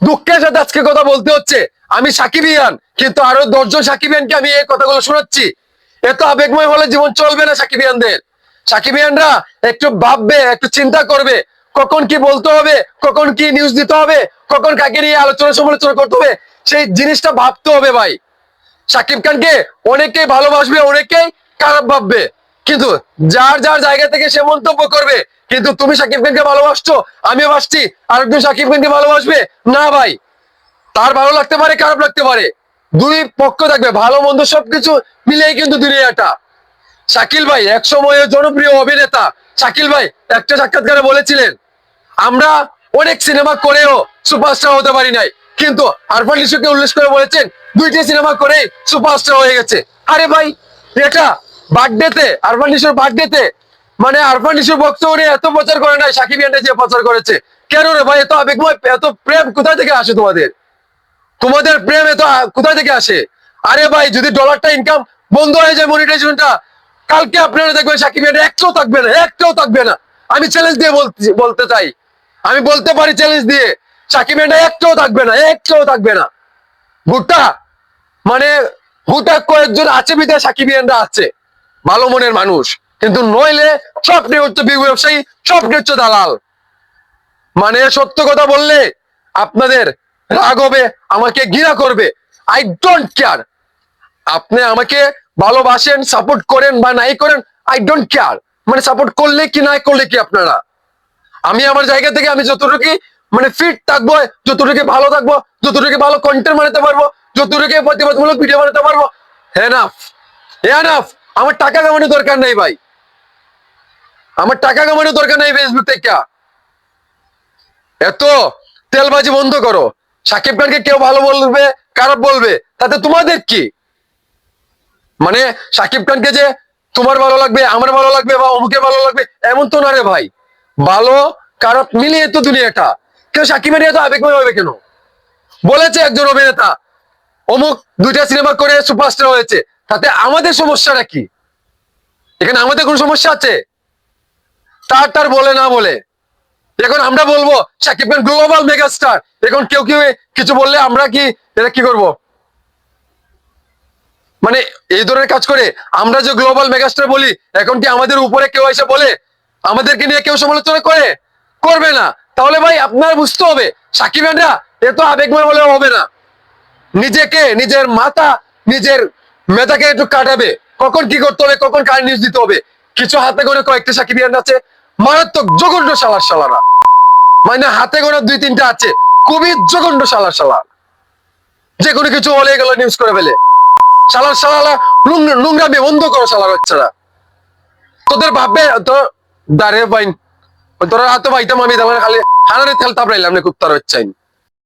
দুঃখের সাথে আজকে কথা বলতে হচ্ছে। আমি সাকিবিয়ান কিন্তু আরও দশজন সাকিবিয়ানকে আমি এই কথাগুলো শোনাচ্ছি। এত আবেগময় হলে জীবন চলবে না সাকিবিয়ানদের সাকিবিয়ানরা একটু ভাববে, একটু চিন্তা করবে, কখন কি বলতে হবে, কখন কি নিউজ দিতে হবে, কখন কাকে নিয়ে আলোচনা সমালোচনা করতে হবে, সেই জিনিসটা ভাবতে হবে ভাই। সাকিব খানকে অনেকেই ভালোবাসবে, অনেকেই খারাপ ভাববে, কিন্তু যার যার জায়গা থেকে সে মন্তব্য করবে কিন্তু তুমি সাকিব খানকে ভালোবাসছো? আমিও বাসছি আরেকজন সাকিব খানকে ভালোবাসবে? না ভাই। তার ভালো লাগতে পারে, খারাপ লাগতে পারে। দুই পক্ষ থাকবে। ভালো, মন্দ সবকিছু মিলেই কিন্তু দুনিয়াটা। শাকিল ভাই, এক সময়ের জনপ্রিয় অভিনেতা। শাকিল ভাই, একটা সাক্ষাৎকারে বলেছিলেন, আমরা অনেক সিনেমা করেও সুপারস্টার হতে পারি নাই। কিন্তু আরফান লিশুকে উল্লেখ করে বলেছেন, দুইটি সিনেমা করে সুপারস্টার হয়ে গেছে। আরে ভাই, এটা বার্থডেতে আরফান লিশুর বার্থডেতে মানে আরফান লিশুর বক্তব্য নিয়ে এত প্রচার করে নাই, সাকিব ইয়ান্ডে যে প্রচার করেছে। কেন রে ভাই, এত আবেগময় এত প্রেম কোথায় থেকে আসে তোমাদের? তোমাদের প্রেম এত কোথায় থেকে আসে? আরে ভাই, যদি ডলারটা ইনকাম বন্ধ হয়ে যায় মনিটাইজেশনটা কালকে আপনারা দেখবেন সাকিব ইয়ান্ডে একটাও থাকবে না, একটাও থাকবে না। আমি চ্যালেঞ্জ দিয়ে বলতে চাই। আমি বলতে পারি চ্যালেঞ্জ দিয়ে, সাকিব ইয়ান্ডে একটাও থাকবে না, একটাও থাকবে না। ভুট্টা মানে ভুটা কয়েকজন আছে বিদায় সাকিব ইয়ানরা আছে। ভালো মনের মানুষ। কিন্তু নইলে স্বপ্নে হচ্ছে বিগ ব্যবসায়ী, স্বপ্নে হচ্ছে দালাল। মানে সত্য কথা বললে আপনাদের রাগ হবে, আমাকে ঘৃণা করবে। আই ডোন্ট কেয়ার আপনি আমাকে ভালোবাসেন সাপোর্ট করেন বা নাই করেন আই ডোন্ট কেয়ার মানে সাপোর্ট করলে কি নাই করলে কি আপনারা? আমি আমার জায়গা থেকে আমি যতটুকু মানে ফিট থাকব যতটুকু ভালো থাকব যতটুকু ভালো কন্টেন্ট বানাতে পারব যতটুকু প্রতিবাদমূলক ভিডিও বানাতে পারব এনাফ আমার টাকা কামানোর দরকার নেই ভাই। আমার টাকা কামানোর দরকার নেই ফেসবুক থেকে এত তেলবাজি বন্ধ করো। সাকিব খানকে কেউ ভালো বলবে, খারাপ বলবে, তাতে তোমাদের কি? মানে সাকিব খানকে যে তোমার ভালো লাগবে, আমার ভালো লাগবে বা অমুকে ভালো লাগবে, এমন তো না রে ভাই। ভালো, খারাপ মিলিয়ে তো দুনিয়াটা। কেউ সাকিবের নিয়ে তো আবেগময় হবে কেন? বলেছে একজন অভিনেতা, অমুক দুইটা সিনেমা করে সুপারস্টার হয়েছে, তাতে আমাদের সমস্যাটা কি? এখানে আমাদের কোন সমস্যা আছে? তার বলে না বলে। এখন আমরা বলব, সাকিব খান গ্লোবাল মেগাস্টার এখন কেউ কেউ কিছু বললে আমরা কি এটা কি করব? মানে এই ধরনের কাজ করে, আমরা যে গ্লোবাল মেগাস্টার বলি, এখন কি আমাদের উপরে কেউ এসে বলে? আমাদেরকে নিয়ে কেউ সমালোচনা করে? করবে না। তাহলে ভাই, আপনার বুঝতে হবে, সাকিব খানরা এত আবেগময় হলে হবে না। নিজেকে, নিজের মাথা, নিজের মেধাকে একটু কাটাবে। কখন কি করতে হবে, কখন কার নিউজ দিতে হবে? কিছু হাতে করে কয়েকটা সাকিবিয়ান আছে মারাত্মক জঘন্য সালার সালারা মানে হাতে করে দুই তিনটা আছে, খুবই জঘন্য সালার সালা যে কোনো কিছু হলে গেল নিউজ করে ফেলে। সালার সালালা নোংরামি বন্ধ করো সালার বাচ্চারা তোদের ভাববে, তো দাঁড়িয়ে পাইন তোরা হাতে পাইতাম আমি তেমন খালি হানারে তেল তাপড়াইলাম না কুত্তার হচ্ছাইন